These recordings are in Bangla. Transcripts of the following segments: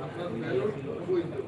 আপনার ব্যালট বই দেবে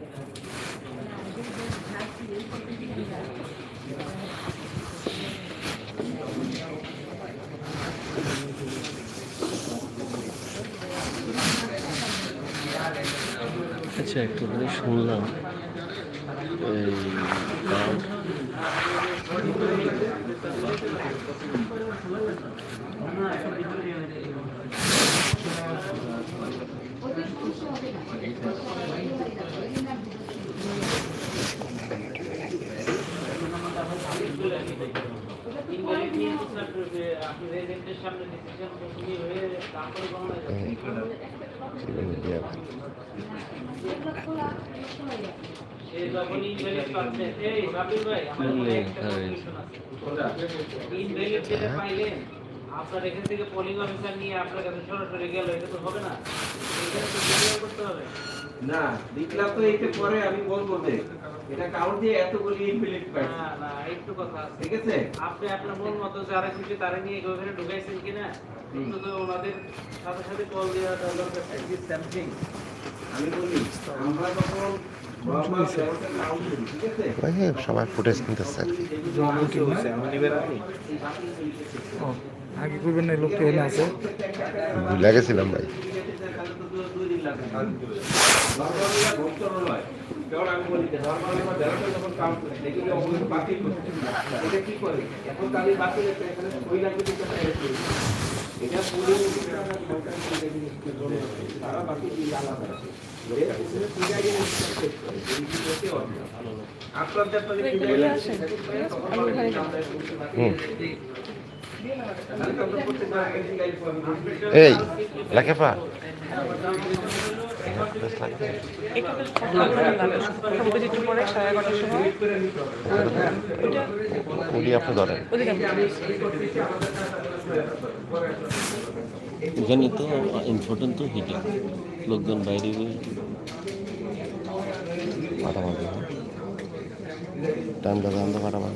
আচ্ছা একটু করে শুনলাম। গান আপনার এখান থেকে পোলিং নিয়ে আপনার কাছে সরাসরি গেল এটা তো হবে না এখানে তো করতে হবে না দেখলাম তো এতে পরে আমি বলব যে এটা কাউন্ট দিয়ে এতগুলি ইনভ্যালিড না পাইছে না একটু কথা আছে। ঠিক আছে? আপনি আপনার মন মতো যারা খুশি তারা নিয়ে ওখানে ঢুকাইছেন কিনা? তো ওনাদের সাথে সাথে কল দেওয়া দরকার। আমি বলি আমরা ফুটেজ নিতেছে আগে করবেন না লোকটা এখানে আছে। ভুলে গেছিলাম ভাই। কারণ আমি বলি যে নরমাল আমরা ব্যবস্থা যখন কাউন্ট করি যে অবশ্যই বাতিল করছে এটা কি করে? এখন তাহলে বাতিল হচ্ছে এখানে ওই লাগবে পারে এটা পুরো তারা বাকি দিয়ে আলাদা আছে। হুম। এই লাখেপা উনি আপনি ধরেন। এখানে তো ইম্পর্টেন্ট তো হিটিং লোকজন বাইরে বের- মারামারি টাইম দাদা আমরা এখানে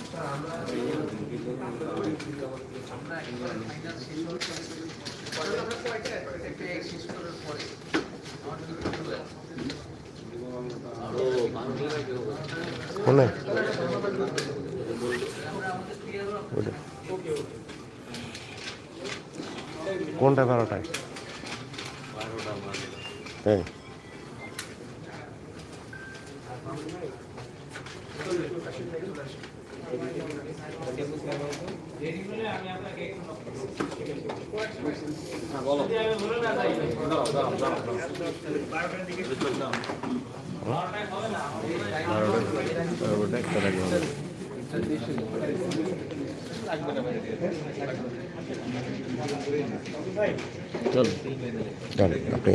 কাউন্টটা অনেক শুরু হয়েছে পরে হলো ব্যালট ওইটা আবার যখন ওইটা তখন কি স্যার আমি যদি প্রত্যেকবার ইন্টারভিউ করতে তাহলে তো ওকে কোনে ওইটা। কোনটা বারোটায় একটা লাগে হবে চল আপনি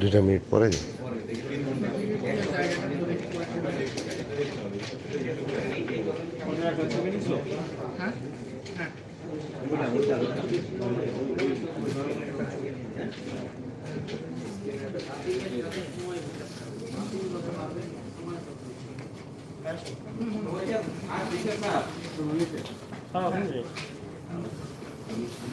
দুটা মিনিট পরে 嗯好的好